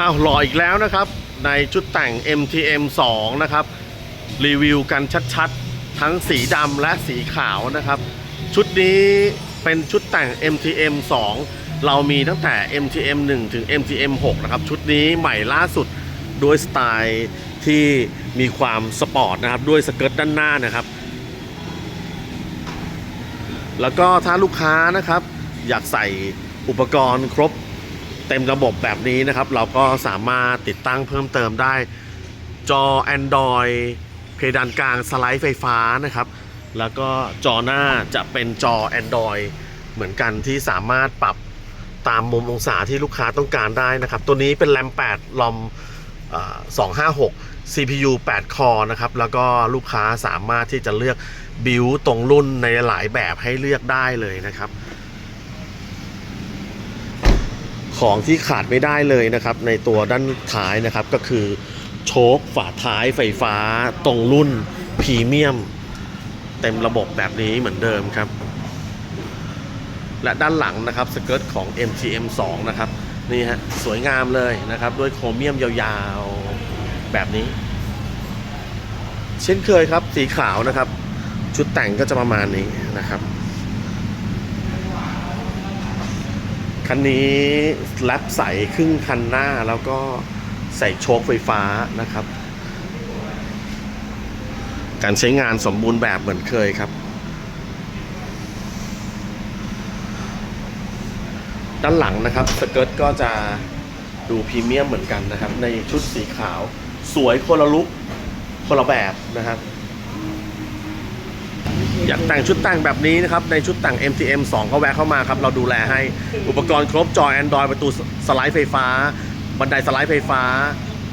อ้าวหล่ออีกแล้วนะครับ ในชุดแต่ง MTM 2 นะครับ รีวิวกันชัดๆ ทั้งสีดำและสีขาวนะครับ ชุดนี้เป็นชุดแต่ง MTM 2 เรามีตั้งแต่ MTM 1 ถึง MTM 6 นะครับ ชุดนี้ใหม่ล่าสุดด้วยสไตล์ที่มีความสปอร์ตนะครับ ด้วยสเกิร์ตด้านหน้านะครับ แล้วก็ถ้าลูกค้านะครับ อยากใส่อุปกรณ์ครบ เต็มระบบแบบนี้นะครับ เราก็สามารถติดตั้งเพิ่มเติมได้ จอ Android เพดานกลางสไลด์ไฟฟ้านะครับ แล้วก็จอหน้าจะเป็นจอ Android เหมือนกันที่สามารถปรับตามมุมองศาที่ลูกค้าต้องการได้นะครับ ตัวนี้เป็นแรม 8 ลอม256 CPU 8 คอนะครับ แล้วก็ลูกค้าสามารถที่จะเลือกบิวตรงรุ่นในหลายแบบให้เลือกได้เลยนะครับ ของที่ขาดไม่ได้เลยนะครับ ในตัวด้านท้ายนะครับก็คือโชคฝาท้ายไฟฟ้าตรงรุ่นพรีเมียม เต็มระบบแบบนี้เหมือนเดิมครับ และด้านหลังนะครับสเกิร์ตของ MTM 2 นะครับ นี่ฮะสวยงามเลยนะครับ ด้วยโครเมียมยาวๆแบบนี้ เช่นเคยครับสีขาวนะครับ ชุดแต่งก็จะประมาณนี้นะครับ คันนี้แลปใสครึ่งคันหน้าแล้วก็ใส่โชคไฟฟ้านะครับ การใช้งานสมบูรณ์แบบเหมือนเคยครับ ด้านหลังนะครับสเกิร์ตก็จะดูพรีเมียมเหมือนกันนะครับ ในชุดสีขาว สวยคนละลุกคนละแบบนะครับ อยากแต่งชุดแต่งแบบนี้นะครับ ในชุดแต่ง MTM 2 ก็แวะเข้ามาครับ เราดูแลให้อุปกรณ์ครบจอ Android ประตูสไลด์ไฟฟ้า บันไดสไลด์ไฟฟ้า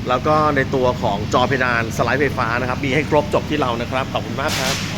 แล้วก็ในตัวของจอเพดานสไลด์ไฟฟ้านะครับ มีให้ครบจบที่เรานะครับ ขอบคุณมากครับ